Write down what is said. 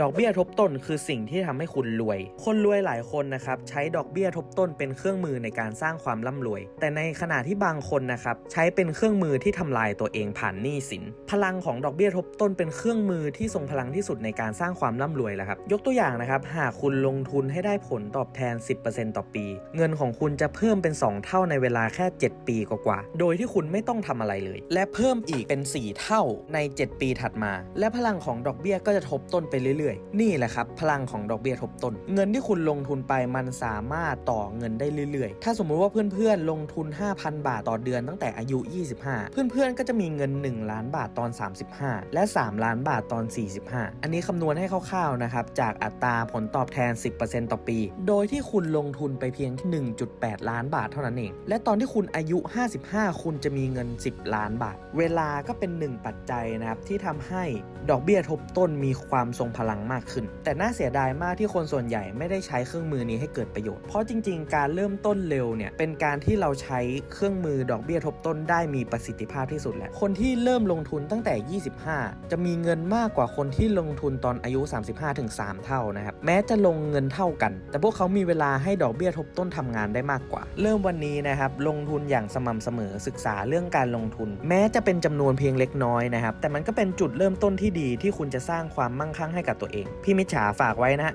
ดอกเบี้ยทบต้นคือสิ่งที่ทำให้คุณรวย คนรวยหลายคนนะครับใช้ดอกเบี้ยทบต้นเป็นเครื่องมือในการสร้างความร่ำรวย แต่ในขณะที่บางคนนะครับใช้เป็นเครื่องมือที่ทำลายตัวเองผ่านหนี้สิน พลังของดอกเบี้ยทบต้นเป็นเครื่องมือที่ทรงพลังที่สุดในการสร้างความร่ำรวยแหละครับ ยกตัวอย่างนะครับหากคุณลงทุนให้ได้ผลตอบแทน 10%ต่อปี เงินของคุณจะเพิ่มเป็น 2 เท่าในเวลาแค่ 7 ปีกว่าๆโดยที่คุณไม่ต้องทำอะไรเลย และเพิ่มอีกเป็น 4 เท่าใน 7 ปีถัดมา และพลังของดอกเบี้ยก็จะทบต้นไปเรื่อยๆ นี่แหละครับ พลังของดอกเบี้ยทบต้น เงินที่คุณลงทุนไปมันสามารถต่อเงินได้เรื่อยๆ ถ้าสมมุติว่าเพื่อนๆ ลงทุน 5,000 บาทต่อเดือนตั้งแต่อายุ 25 เพื่อนๆ ก็จะมีเงิน 1 ล้านบาทตอน 35 และ 3 ล้านบาทตอน 45 อันนี้คำนวณให้คร่าวๆนะครับจากอัตราผลตอบแทน 10%ต่อปี โดยที่คุณลงทุนไปเพียง 1.8 ล้านบาทเท่านั้นเอง และตอนที่คุณอายุ 55 คุณจะมีเงิน 10 ล้านบาท เวลาก็เป็นหนึ่งปัจจัยนะครับที่ทำให้ดอกเบี้ยทบต้นมีความทรงพลังมากขึ้น แต่น่าเสียดายมากที่คนส่วนใหญ่ไม่ได้ใช้เครื่องมือนี้ให้เกิดประโยชน์ เพราะจริง ๆ การเริ่มต้นเร็วเนี่ยเป็นการที่เราใช้เครื่องมือดอกเบี้ยทบต้นได้มีประสิทธิภาพที่สุดแหละ คนที่เริ่มลงทุนตั้งแต่ 25 จะมีเงินมากกว่าคนที่ลงทุนตอนอายุ 35ถึง3เท่านะครับ แม้จะลงเงินเท่ากัน แต่พวกเขามีเวลาให้ดอกเบี้ยทบต้นทำงานได้มากกว่า เริ่มวันนี้นะครับ ลงทุนอย่างสม่ำเสมอศึกษาเรื่องการลงทุน แม้จะเป็นจำนวนเพียงเล็กน้อยนะครับ แต่มันก็เป็นจุดเริ่มต้นที่ดีที่คุณจะสร้างความมั่งคั่งให้กับตัวเอง พี่มิจฉาฝากไว้นะ